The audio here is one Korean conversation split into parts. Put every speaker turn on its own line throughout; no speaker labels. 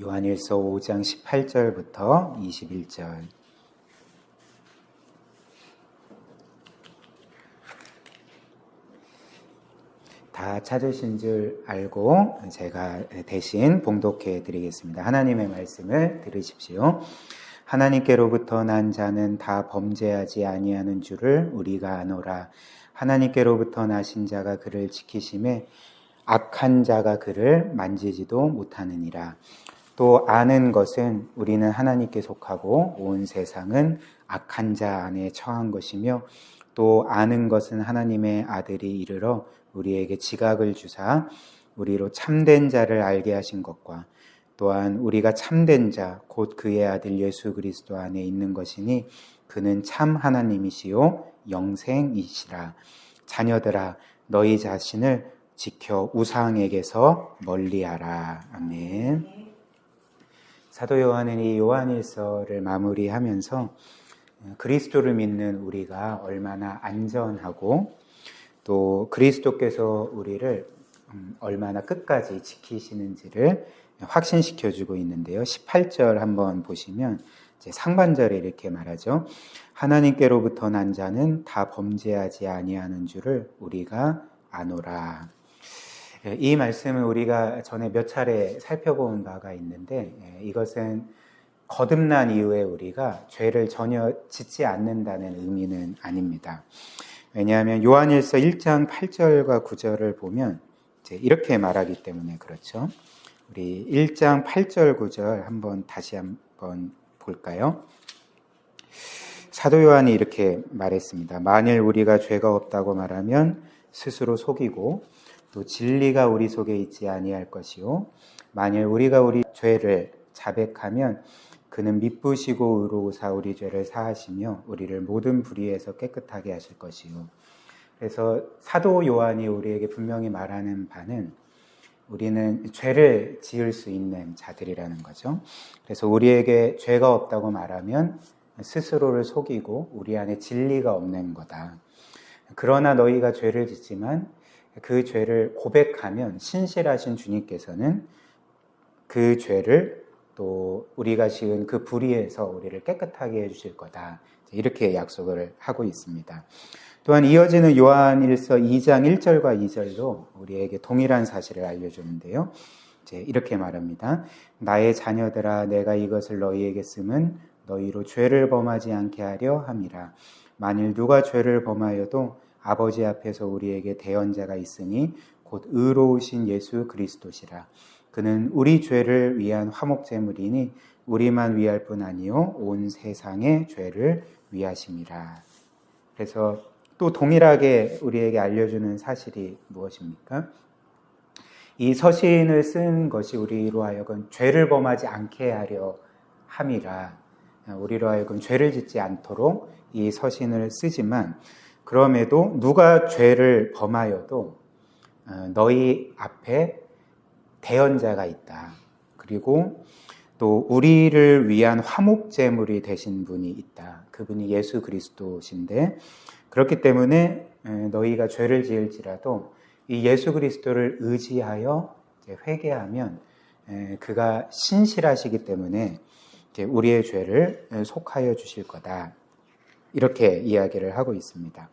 요한일서 5장 18절부터 21절. 다 찾으신 줄 알고 제가 대신 봉독해 드리겠습니다. 하나님의 말씀을 들으십시오. 하나님께로부터 난 자는 다 범죄하지 아니하는 줄을 우리가 아노라. 하나님께로부터 나신 자가 그를 지키심에 악한 자가 그를 만지지도 못하느니라. 또 아는 것은 우리는 하나님께 속하고 온 세상은 악한 자 안에 처한 것이며 또 아는 것은 하나님의 아들이 이르러 우리에게 지각을 주사 우리로 참된 자를 알게 하신 것과 또한 우리가 참된 자, 곧 그의 아들 예수 그리스도 안에 있는 것이니 그는 참 하나님이시요 영생이시라. 자녀들아, 너희 자신을 지켜 우상에게서 멀리하라. 아멘. 사도 요한은 이 요한일서를 마무리하면서 그리스도를 믿는 우리가 얼마나 안전하고 또 그리스도께서 우리를 음, 얼마나 끝까지 지키시는지를 확신시켜 주고 있는데요. 18절 한번 보시면 이제 상반절에 이렇게 말하죠. 하나님께로부터 난 자는 다 범죄하지 아니하는 줄을 우리가 아노라. 예, 이 말씀을 우리가 전에 몇 차례 살펴본 바가 있는데 예, 이것은 거듭난 이후에 우리가 죄를 전혀 짓지 않는다는 의미는 아닙니다. 왜냐하면 요한일서 1장 8절과 9절을 보면 이렇게 말하기 때문에 그렇죠. 우리 1장 8절 9절 한번 다시 한번 볼까요? 사도 요한이 이렇게 말했습니다. 만일 우리가 죄가 없다고 말하면 스스로 속이고 또 진리가 우리 속에 있지 아니할 것이요 만일 우리가 우리 죄를 자백하면 그는 미쁘시고 의로우사 우리 죄를 사하시며 우리를 모든 불의에서 깨끗하게 하실 것이요. 그래서 사도 요한이 우리에게 분명히 말하는 바는 우리는 죄를 지을 수 있는 자들이라는 거죠. 그래서 우리에게 죄가 없다고 말하면 스스로를 속이고 우리 안에 진리가 없는 거다. 그러나 너희가 죄를 짓지만 그 죄를 고백하면 신실하신 주님께서는 그 죄를 또 우리가 지은 그 불의에서 우리를 깨끗하게 해주실 거다. 이렇게 약속을 하고 있습니다. 또한 이어지는 요한일서 2장 1절과 2절도 우리에게 동일한 사실을 알려주는데요. 이렇게 말합니다. 나의 자녀들아, 내가 이것을 너희에게 쓰면 너희로 죄를 범하지 않게 하려 함이라. 만일 누가 죄를 범하여도 아버지 앞에서 우리에게 대언자가 있으니 곧 의로우신 예수 그리스도시라. 그는 우리 죄를 위한 화목 제물이니 우리만 위할 뿐 아니요 온 세상의 죄를 위하심이라. 그래서 또 동일하게 우리에게 알려주는 사실이 무엇입니까? 이 서신을 쓴 것이 우리로 하여금 죄를 범하지 않게 하려 함이라. 우리로 하여금 죄를 짓지 않도록 이 서신을 쓰지만 그럼에도 누가 죄를 범하여도 어, 너희 앞에 대언자가 있다. 그리고 또 우리를 위한 화목 제물이 되신 분이 있다. 그분이 예수 그리스도신데 그렇기 때문에 너희가 죄를 지을지라도 이 예수 그리스도를 의지하여 회개하면 그가 신실하시기 때문에 우리의 죄를 속하여 주실 거다. 이렇게 이야기를 하고 있습니다.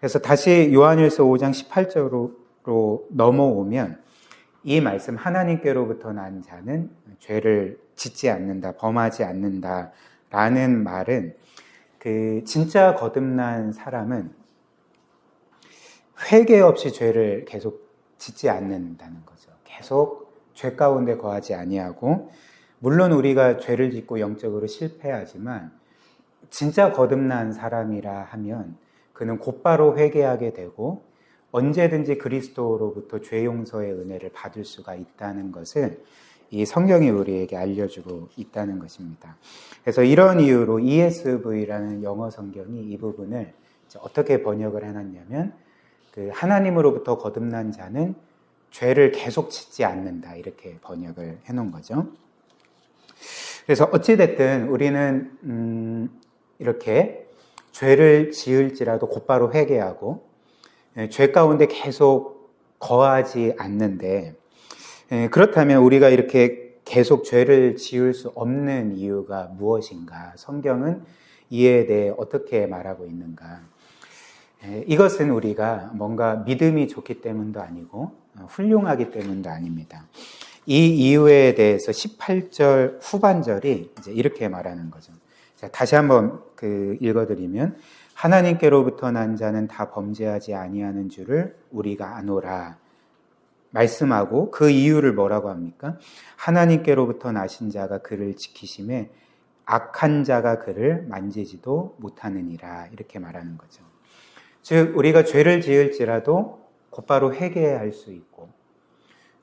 그래서 다시 요한일서 5장 18절로 넘어오면 이 말씀 하나님께로부터 난 자는 죄를 짓지 않는다, 범하지 않는다 라는 말은 그 진짜 거듭난 사람은 회개 없이 죄를 계속 짓지 않는다는 거죠. 계속 죄 가운데 거하지 아니하고 물론 우리가 죄를 짓고 영적으로 실패하지만 진짜 거듭난 사람이라 하면 그는 곧바로 회개하게 되고 언제든지 그리스도로부터 죄 용서의 은혜를 받을 수가 있다는 것을 이 성경이 우리에게 알려주고 있다는 것입니다. 그래서 이런 이유로 ESV라는 영어 성경이 이 부분을 어떻게 번역을 해놨냐면 그 하나님으로부터 거듭난 자는 죄를 계속 짓지 않는다 이렇게 번역을 해놓은 거죠. 그래서 어찌 됐든 우리는 음 이렇게 죄를 지을지라도 곧바로 회개하고 예, 죄 가운데 계속 거하지 않는데 예, 그렇다면 우리가 이렇게 계속 죄를 지을 수 없는 이유가 무엇인가? 성경은 이에 대해 어떻게 말하고 있는가? 예, 이것은 우리가 뭔가 믿음이 좋기 때문도 아니고 어, 훌륭하기 때문도 아닙니다. 이 이유에 대해서 18절 후반절이 이제 이렇게 말하는 거죠. 자, 다시 한번 그 읽어드리면 하나님께로부터 난 자는 다 범죄하지 아니하는 줄을 우리가 아노라 말씀하고 그 이유를 뭐라고 합니까? 하나님께로부터 나신 자가 그를 지키심에 악한 자가 그를 만지지도 못하느니라 이렇게 말하는 거죠. 즉 우리가 죄를 지을지라도 곧바로 회개할 수 있고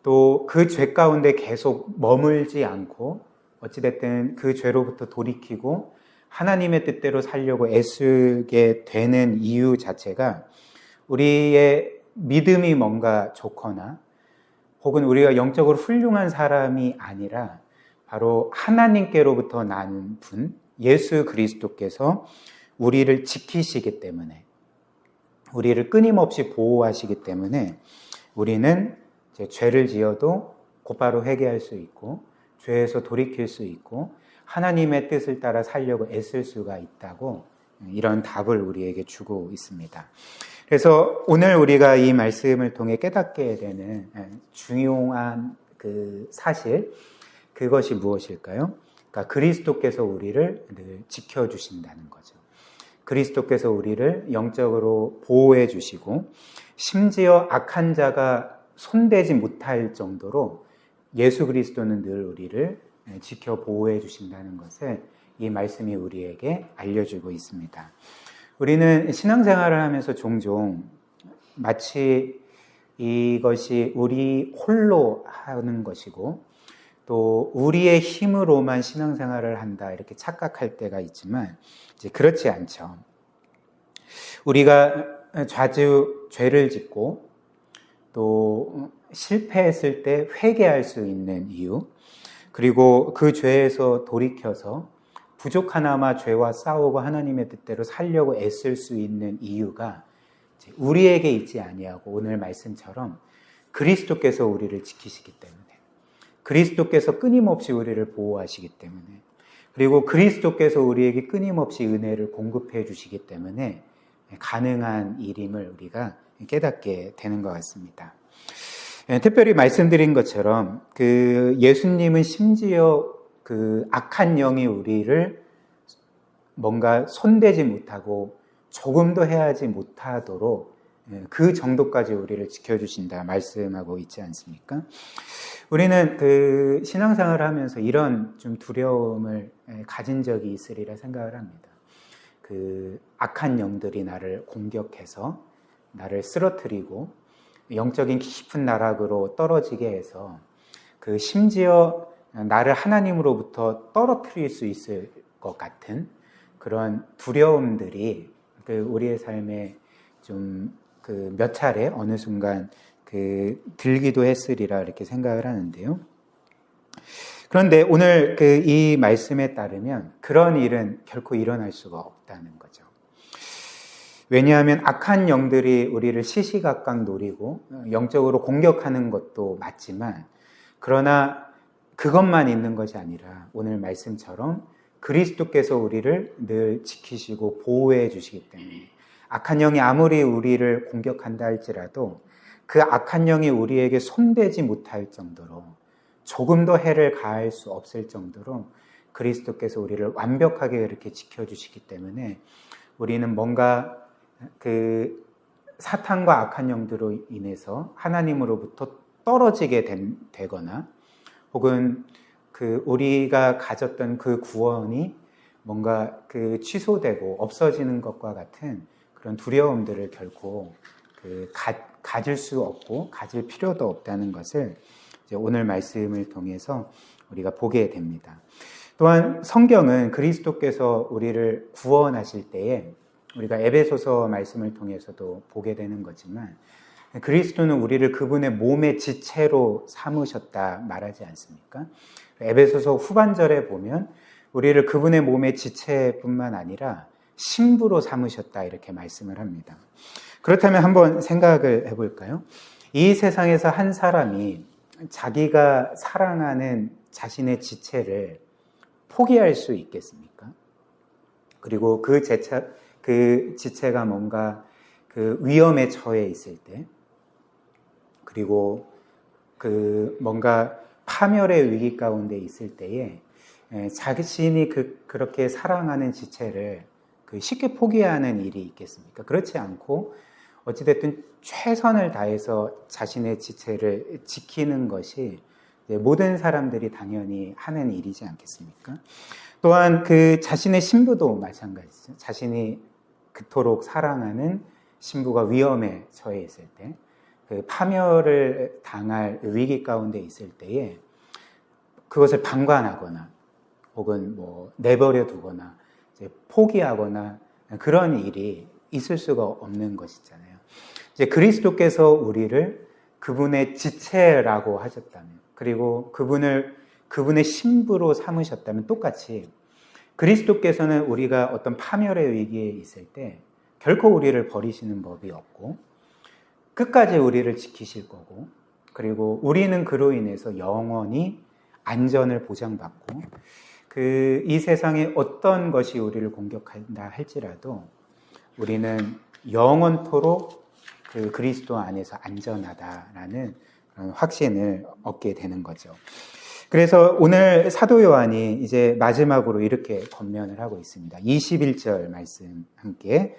또 그 죄 가운데 계속 머물지 않고 어찌됐든 그 죄로부터 돌이키고 하나님의 뜻대로 살려고 애쓰게 되는 이유 자체가 우리의 믿음이 뭔가 좋거나 혹은 우리가 영적으로 훌륭한 사람이 아니라 바로 하나님께로부터 난 분, 예수 그리스도께서 우리를 지키시기 때문에 우리를 끊임없이 보호하시기 때문에 우리는 죄를 지어도 곧바로 회개할 수 있고 죄에서 돌이킬 수 있고 하나님의 뜻을 따라 살려고 애쓸 수가 있다고 이런 답을 우리에게 주고 있습니다. 그래서 오늘 우리가 이 말씀을 통해 깨닫게 되는 중요한 그 사실, 그것이 무엇일까요? 그러니까 그리스도께서 우리를 늘 지켜주신다는 거죠. 그리스도께서 우리를 영적으로 보호해 주시고, 심지어 악한 자가 손대지 못할 정도로 예수 그리스도는 늘 우리를 지켜 보호해 주신다는 것을 이 말씀이 우리에게 알려주고 있습니다. 우리는 신앙생활을 하면서 종종 마치 이것이 우리 홀로 하는 것이고 또 우리의 힘으로만 신앙생활을 한다 이렇게 착각할 때가 있지만 이제 그렇지 않죠. 우리가 자주 죄를 짓고 또 실패했을 때 회개할 수 있는 이유 그리고 그 죄에서 돌이켜서 부족하나마 죄와 싸우고 하나님의 뜻대로 살려고 애쓸 수 있는 이유가 우리에게 있지 아니하고 오늘 말씀처럼 그리스도께서 우리를 지키시기 때문에 그리스도께서 끊임없이 우리를 보호하시기 때문에 그리고 그리스도께서 우리에게 끊임없이 은혜를 공급해 주시기 때문에 가능한 일임을 우리가 깨닫게 되는 것 같습니다. 예, 특별히 말씀드린 것처럼 그 예수님은 심지어 그 악한 영이 우리를 뭔가 손대지 못하고 조금도 해하지 못하도록 예, 그 정도까지 우리를 지켜주신다 말씀하고 있지 않습니까? 우리는 그 신앙생활을 하면서 이런 좀 두려움을 예, 가진 적이 있으리라 생각을 합니다. 그 악한 영들이 나를 공격해서 나를 쓰러뜨리고 영적인 깊은 나락으로 떨어지게 해서 그 심지어 나를 하나님으로부터 떨어뜨릴 수 있을 것 같은 그런 두려움들이 그 우리의 삶에 좀 그 몇 차례 어느 순간 그 들기도 했으리라 이렇게 생각을 하는데요. 그런데 오늘 그 이 말씀에 따르면 그런 일은 결코 일어날 수가 없다는 거죠. 왜냐하면 악한 영들이 우리를 시시각각 노리고 영적으로 공격하는 것도 맞지만 그러나 그것만 있는 것이 아니라 오늘 말씀처럼 그리스도께서 우리를 늘 지키시고 보호해 주시기 때문에 악한 영이 아무리 우리를 공격한다 할지라도 그 악한 영이 우리에게 손대지 못할 정도로 조금 더 해를 가할 수 없을 정도로 그리스도께서 우리를 완벽하게 이렇게 지켜주시기 때문에 우리는 뭔가 그 사탄과 악한 영들로 인해서 하나님으로부터 떨어지게 된, 되거나 혹은 그 우리가 가졌던 그 구원이 뭔가 그 취소되고 없어지는 것과 같은 그런 두려움들을 결코 그 가, 가질 수 없고 가질 필요도 없다는 것을 오늘 말씀을 통해서 우리가 보게 됩니다. 또한 성경은 그리스도께서 우리를 구원하실 때에 우리가 에베소서 말씀을 통해서도 보게 되는 거지만 그리스도는 우리를 그분의 몸의 지체로 삼으셨다 말하지 않습니까? 에베소서 후반절에 보면 우리를 그분의 몸의 지체뿐만 아니라 신부로 삼으셨다 이렇게 말씀을 합니다. 그렇다면 한번 생각을 해볼까요? 이 세상에서 한 사람이 자기가 사랑하는 자신의 지체를 포기할 수 있겠습니까? 그리고 그 제차, 그 지체가 뭔가 그 위험에 처해 있을 때, 그리고 그 뭔가 파멸의 위기 가운데 있을 때에 에, 자신이 그, 그렇게 사랑하는 지체를 그 쉽게 포기하는 일이 있겠습니까? 그렇지 않고 어찌됐든 최선을 다해서 자신의 지체를 지키는 것이 모든 사람들이 당연히 하는 일이지 않겠습니까? 또한 그 자신의 신부도 마찬가지죠. 자신이 그토록 사랑하는 신부가 위험에 처해 있을 때, 그 파멸을 당할 위기 가운데 있을 때에 그것을 방관하거나 혹은 뭐 내버려 두거나 포기하거나 그런 일이 있을 수가 없는 것이잖아요. 이제 그리스도께서 우리를 그분의 지체라고 하셨다면, 그리고 그분을 그분의 신부로 삼으셨다면 똑같이 그리스도께서는 우리가 어떤 파멸의 위기에 있을 때 결코 우리를 버리시는 법이 없고 끝까지 우리를 지키실 거고 그리고 우리는 그로 인해서 영원히 안전을 보장받고 그 이 세상에 어떤 것이 우리를 공격한다 할지라도 우리는 영원토록 그 그리스도 안에서 안전하다라는 확신을 얻게 되는 거죠. 그래서 오늘 사도 요한이 이제 마지막으로 이렇게 권면을 하고 있습니다. 21절 말씀 함께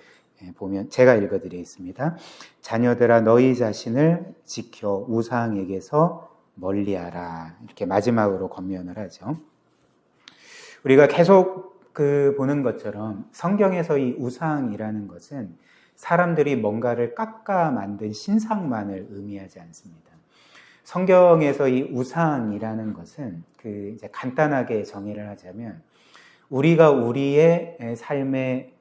보면 제가 읽어 드리겠습니다. 자녀들아 너희 자신을 지켜 우상에게서 멀리하라 이렇게 마지막으로 권면을 하죠. 우리가 계속 그 보는 것처럼 성경에서 이 우상이라는 것은 사람들이 뭔가를 깎아 만든 신상만을 의미하지 않습니다. 성경에서 이 우상이라는 것은 그 이제 간단하게 정의를 하자면 우리가 우리의 삶의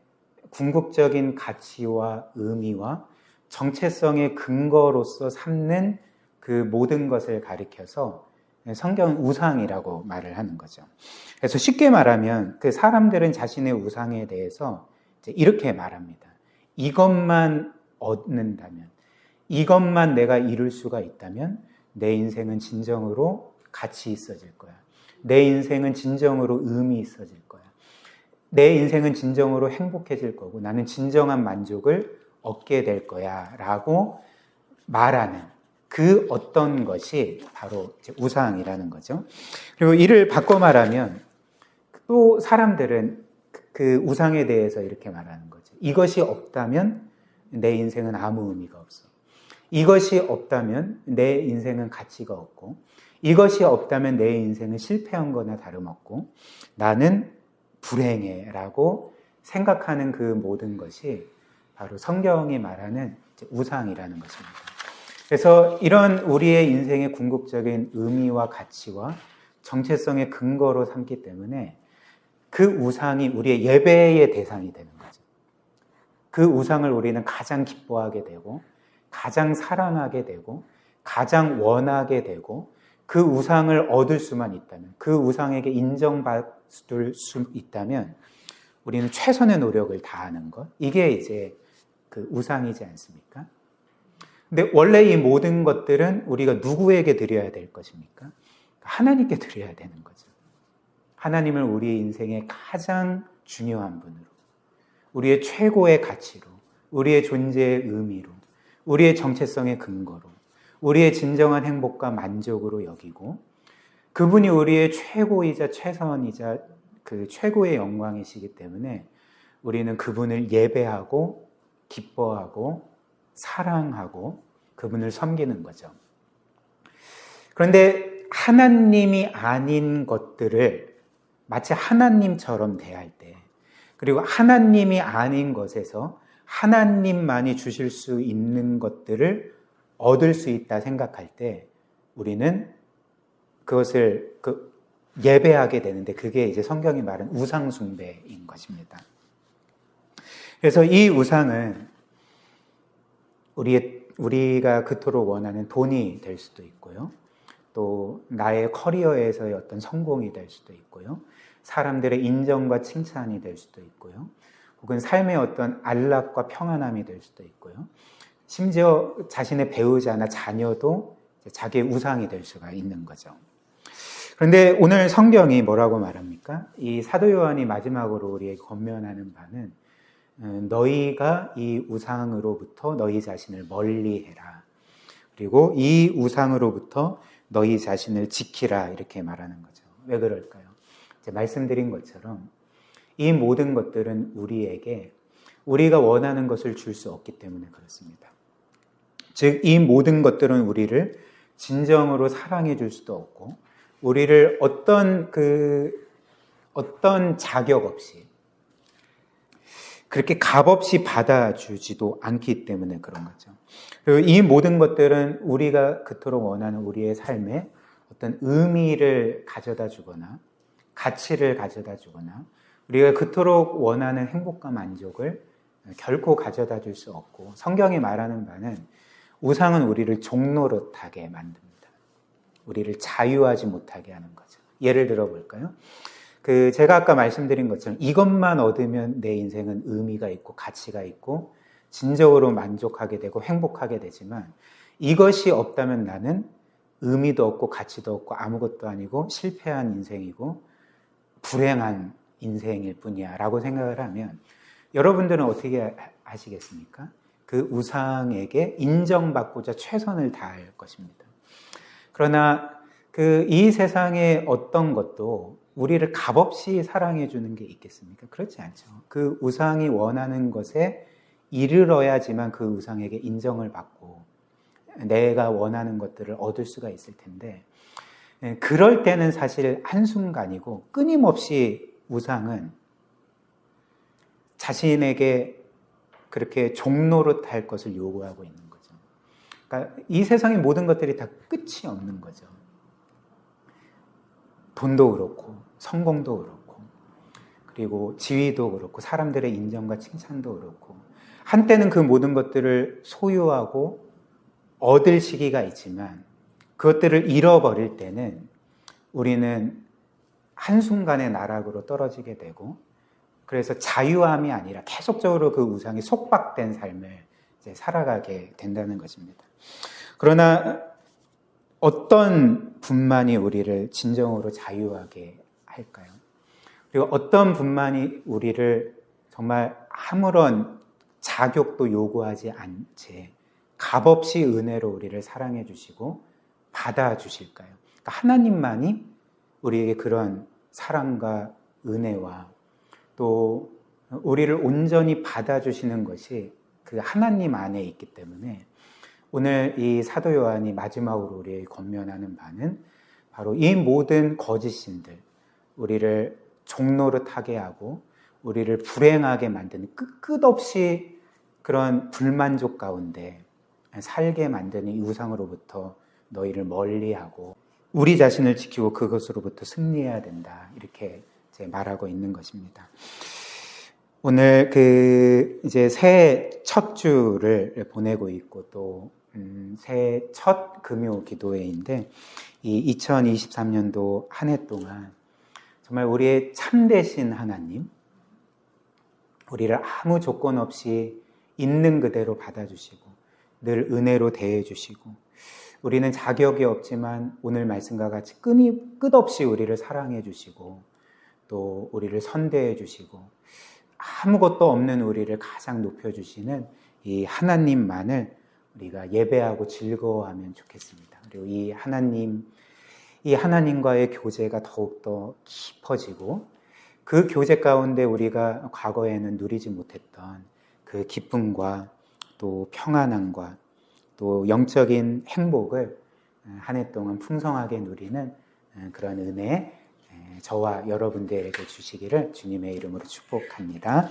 궁극적인 가치와 의미와 정체성의 근거로서 삼는 그 모든 것을 가리켜서 성경은 우상이라고 말을 하는 거죠. 그래서 쉽게 말하면 그 사람들은 자신의 우상에 대해서 이렇게 말합니다. 이것만 얻는다면, 이것만 내가 이룰 수가 있다면 내 인생은 진정으로 가치 있어질 거야. 내 인생은 진정으로 의미 있어질 거야. 내 인생은 진정으로 행복해질 거고 나는 진정한 만족을 얻게 될 거야. 라고 말하는 그 어떤 것이 바로 우상이라는 거죠. 그리고 이를 바꿔 말하면 또 사람들은 그 우상에 대해서 이렇게 말하는 거죠. 이것이 없다면 내 인생은 아무 의미가 없어. 이것이 없다면 내 인생은 가치가 없고, 이것이 없다면 내 인생은 실패한 거나 다름없고, 나는 불행해 라고 생각하는 그 모든 것이 바로 성경이 말하는 우상이라는 것입니다. 그래서 이런 우리의 인생의 궁극적인 의미와 가치와 정체성의 근거로 삼기 때문에 그 우상이 우리의 예배의 대상이 되는 거죠. 그 우상을 우리는 가장 기뻐하게 되고, 가장 사랑하게 되고, 가장 원하게 되고, 그 우상을 얻을 수만 있다면, 그 우상에게 인정받을 수 있다면, 우리는 최선의 노력을 다하는 것. 이게 이제 그 우상이지 않습니까? 근데 원래 이 모든 것들은 우리가 누구에게 드려야 될 것입니까? 하나님께 드려야 되는 거죠. 하나님을 우리의 인생의 가장 중요한 분으로, 우리의 최고의 가치로, 우리의 존재의 의미로, 우리의 정체성의 근거로, 우리의 진정한 행복과 만족으로 여기고, 그분이 우리의 최고이자 최선이자 그 최고의 영광이시기 때문에 우리는 그분을 예배하고 기뻐하고 사랑하고 그분을 섬기는 거죠. 그런데 하나님이 아닌 것들을 마치 하나님처럼 대할 때, 그리고 하나님이 아닌 것에서 하나님만이 주실 수 있는 것들을 얻을 수 있다 생각할 때 우리는 그것을 그 예배하게 되는데 그게 이제 성경이 말하는 우상숭배인 것입니다. 그래서 이 우상은 우리의, 우리가 그토록 원하는 돈이 될 수도 있고요. 또 나의 커리어에서의 어떤 성공이 될 수도 있고요. 사람들의 인정과 칭찬이 될 수도 있고요. 혹은 삶의 어떤 안락과 평안함이 될 수도 있고요. 심지어 자신의 배우자나 자녀도 자기의 우상이 될 수가 있는 거죠. 그런데 오늘 성경이 뭐라고 말합니까? 이 사도 요한이 마지막으로 우리에게 권면하는 바는 음, 너희가 이 우상으로부터 너희 자신을 멀리해라. 그리고 이 우상으로부터 너희 자신을 지키라 이렇게 말하는 거죠. 왜 그럴까요? 말씀드린 것처럼 이 모든 것들은 우리에게 우리가 원하는 것을 줄 수 없기 때문에 그렇습니다. 즉, 이 모든 것들은 우리를 진정으로 사랑해 줄 수도 없고, 우리를 어떤 그, 어떤 자격 없이, 그렇게 값 없이 받아주지도 않기 때문에 그런 거죠. 그리고 이 모든 것들은 우리가 그토록 원하는 우리의 삶에 어떤 의미를 가져다 주거나, 가치를 가져다 주거나, 우리가 그토록 원하는 행복과 만족을 결코 가져다 줄 수 없고 성경이 말하는 바는 우상은 우리를 종노릇하게 만듭니다. 우리를 자유하지 못하게 하는 거죠. 예를 들어 볼까요? 그 제가 아까 말씀드린 것처럼 이것만 얻으면 내 인생은 의미가 있고 가치가 있고 진정으로 만족하게 되고 행복하게 되지만 이것이 없다면 나는 의미도 없고 가치도 없고 아무것도 아니고 실패한 인생이고 불행한 인생일 뿐이야 라고 생각을 하면 여러분들은 어떻게 하시겠습니까? 그 우상에게 인정받고자 최선을 다할 것입니다. 그러나 그 이 세상의 어떤 것도 우리를 값없이 사랑해 주는 게 있겠습니까? 그렇지 않죠. 그 우상이 원하는 것에 이르러야지만 그 우상에게 인정을 받고 내가 원하는 것들을 얻을 수가 있을 텐데 예, 그럴 때는 사실 한순간이고 끊임없이 우상은 자신에게 그렇게 종로로 할 것을 요구하고 있는 거죠. 그러니까 이 세상의 모든 것들이 다 끝이 없는 거죠. 돈도 그렇고, 성공도 그렇고, 그리고 지위도 그렇고, 사람들의 인정과 칭찬도 그렇고, 한때는 그 모든 것들을 소유하고 얻을 시기가 있지만, 그것들을 잃어버릴 때는 우리는 한순간에 나락으로 떨어지게 되고, 그래서 자유함이 아니라 계속적으로 그 우상이 속박된 삶을 살아가게 된다는 것입니다. 그러나 어떤 분만이 우리를 진정으로 자유하게 할까요? 그리고 어떤 분만이 우리를 정말 아무런 자격도 요구하지 않지 값없이 은혜로 우리를 사랑해 주시고 받아 주실까요? 그러니까 하나님만이 우리에게 그런 사랑과 은혜와 또 우리를 온전히 받아주시는 것이 그 하나님 안에 있기 때문에 오늘 이 사도 요한이 마지막으로 우리에게 권면하는 바는 바로 이 모든 거짓신들, 우리를 종노릇하게 하고 우리를 불행하게 만드는 끝, 끝없이 그런 불만족 가운데 살게 만드는 이 우상으로부터 너희를 멀리하고 우리 자신을 지키고 그것으로부터 승리해야 된다. 이렇게 말하고 있는 것입니다. 오늘 그 이제 새해 첫 주를 보내고 있고 또 음, 새해 첫 금요 기도회인데 이 2023년도 한 해 동안 정말 우리의 참되신 하나님, 우리를 아무 조건 없이 있는 그대로 받아주시고 늘 은혜로 대해주시고 우리는 자격이 없지만 오늘 말씀과 같이 끊이, 끝없이 우리를 사랑해 주시고 또 우리를 선대해 주시고 아무것도 없는 우리를 가장 높여 주시는 이 하나님만을 우리가 예배하고 즐거워하면 좋겠습니다. 그리고 이 하나님 이 하나님과의 교제가 더욱더 깊어지고 그 교제 가운데 우리가 과거에는 누리지 못했던 그 기쁨과 또 평안함과 또 영적인 행복을 한 해 동안 풍성하게 누리는 그런 은혜 저와 여러분들에게 주시기를 주님의 이름으로 축복합니다.